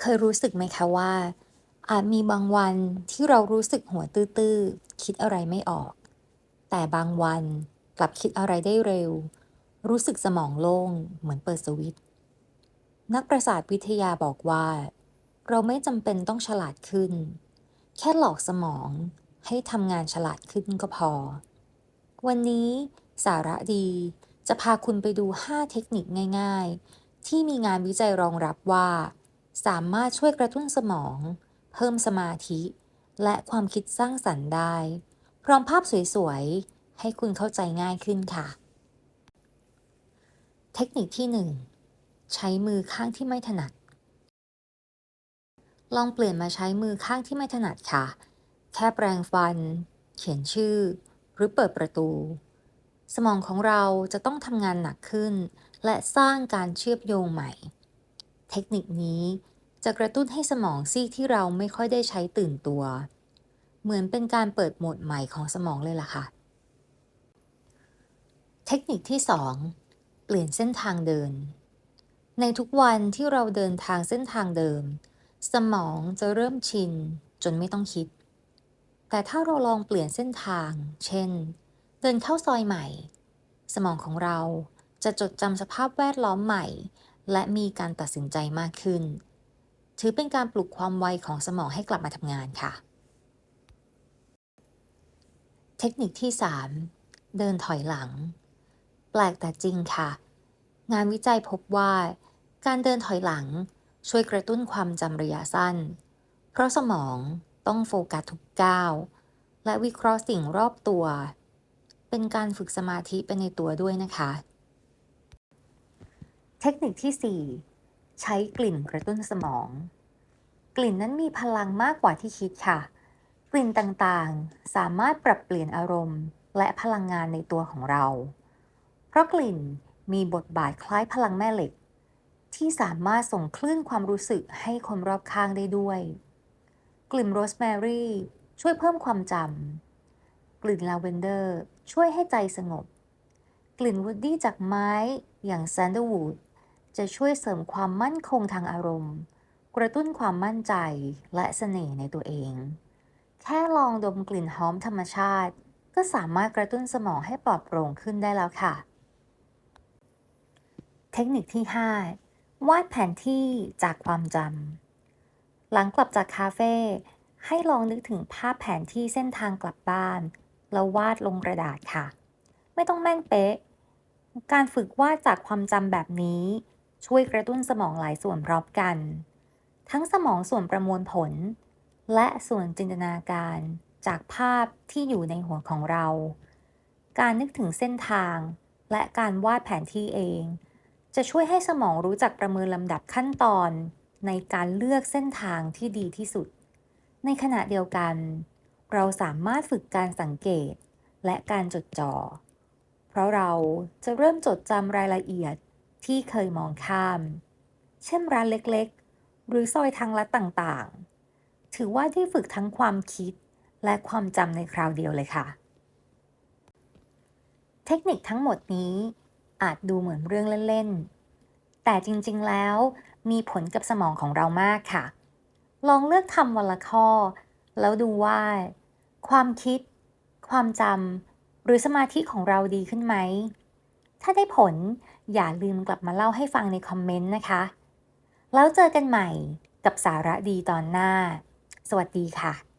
เคยรู้สึกไหมคะว่า อาจมีบางวันที่เรารู้สึกหัวตื้อๆ คิดอะไรไม่ออก แต่บางวันกลับคิดอะไรได้เร็ว รู้สึกสมองโล่งเหมือนเปิดสวิตช์นักประสาทวิทยาบอกว่า เราไม่จำเป็นต้องฉลาดขึ้น แค่หลอกสมองให้ทำงานฉลาดขึ้นก็พอ วันนี้สาระดีจะพาคุณไปดู 5 เทคนิคง่าย ๆ ที่มีงานวิจัยรองรับว่า สามารถช่วยกระตุ้นสมอง เพิ่มสมาธิ และความคิดสร้างสรรค์ได้ พร้อมภาพสวยๆ ให้คุณเข้าใจง่ายขึ้นค่ะ เทคนิคที่ 1 ใช้มือข้างที่ไม่ถนัด ลองเปลี่ยนมาใช้มือข้างที่ไม่ถนัดค่ะ แค่แปรงฟัน เขียนชื่อ หรือเปิดประตู สมองของเราจะต้องทำงานหนักขึ้น และสร้างการเชื่อมโยงใหม่ เทคนิคนี้จะกระตุ้นให้สมองซีกที่เราไม่ค่อยได้ใช้ตื่นตัว เหมือนเป็นการเปิดโหมดใหม่ของสมองเลยล่ะค่ะ เทคนิคที่ 2 เปลี่ยนเส้นทางเดิน ในทุกวันที่เราเดินทางเส้นทางเดิม สมองจะเริ่มชินจนไม่ต้องคิด แต่ถ้าเราลองเปลี่ยนเส้นทาง เช่น เดินเข้าซอยใหม่ สมองของเราจะจดจำสภาพแวดล้อมใหม่ และมีการตัดสินใจมากขึ้น ถือเป็นการปลุกความไวของสมองให้กลับมาทำงานค่ะ เทคนิคที่ 3 เดินถอยหลัง แปลกแต่จริงค่ะ งานวิจัยพบว่า การเดินถอยหลังช่วยกระตุ้นความจำระยะสั้น เพราะสมองต้องโฟกัสทุกก้าว และวิเคราะห์สิ่งรอบตัว เป็นการฝึกสมาธิไปในตัวด้วยนะคะ เทคนิคที่ 4 ใช้กลิ่นกระตุ้นสมอง กลิ่นนั้นมีพลังมากกว่าที่คิดค่ะ กลิ่นต่างๆ สามารถปรับเปลี่ยนอารมณ์ และพลังงานในตัวของเรา เพราะกลิ่นมีบทบาทคล้ายพลังแม่เหล็ก ที่สามารถส่งคลื่นความรู้สึกให้คนรอบข้างได้ด้วย กลิ่นโรสแมรี่ช่วยเพิ่มความจำ กลิ่นลาเวนเดอร์ช่วยให้ใจสงบ กลิ่นวูดดี้จากไม้อย่างแซนเดอร์วูด จะช่วยเสริมความมั่นคงทางอารมณ์ กระตุ้นความมั่นใจและเสน่ห์ในตัวเอง แค่ลองดมกลิ่นหอมธรรมชาติ ก็สามารถกระตุ้นสมองให้ปลอดโปร่งขึ้นได้แล้วค่ะ เทคนิคที่ 5 วาดแผนที่จากความจำหลังกลับจากคาเฟ่ให้ลองนึกถึงภาพแผนที่เส้นทางกลับบ้าน แล้ววาดลงกระดาษค่ะ ไม่ต้องแม่นเป๊ะ การฝึกวาดจากความจำแบบนี้ ช่วยกระตุ้นสมองหลายส่วนพร้อมกัน ทั้งสมองส่วนประมวลผล และส่วนจินตนาการจากภาพที่อยู่ในหัวของเรา การนึกถึงเส้นทาง และการวาดแผนที่เอง จะช่วยให้สมองรู้จักประเมินลำดับขั้นตอนในการเลือกเส้นทางที่ดีที่สุด ในขณะเดียวกัน เราสามารถฝึกการสังเกตและการจดจ่อ เพราะเราจะเริ่มจดจำรายละเอียด ที่เคยมองข้าม เช่นร้านเล็กๆ หรือซอยทางลัดต่างๆ ถือว่าได้ฝึกทั้งความคิดและความจำในคราวเดียวเลยค่ะ เทคนิคทั้งหมดนี้อาจดูเหมือนเรื่องเล่นๆ แต่จริงๆแล้วมีผลกับสมองของเรามากค่ะ ลองเลือกทำวันละข้อ แล้วดูว่า ความคิด ความจำหรือสมาธิของเราดีขึ้นไหม ถ้าได้ผลอย่าลืมกลับมาเล่าให้ฟังในคอมเมนต์นะคะ แล้วเจอกันใหม่กับสาระดีตอนหน้า สวัสดีค่ะ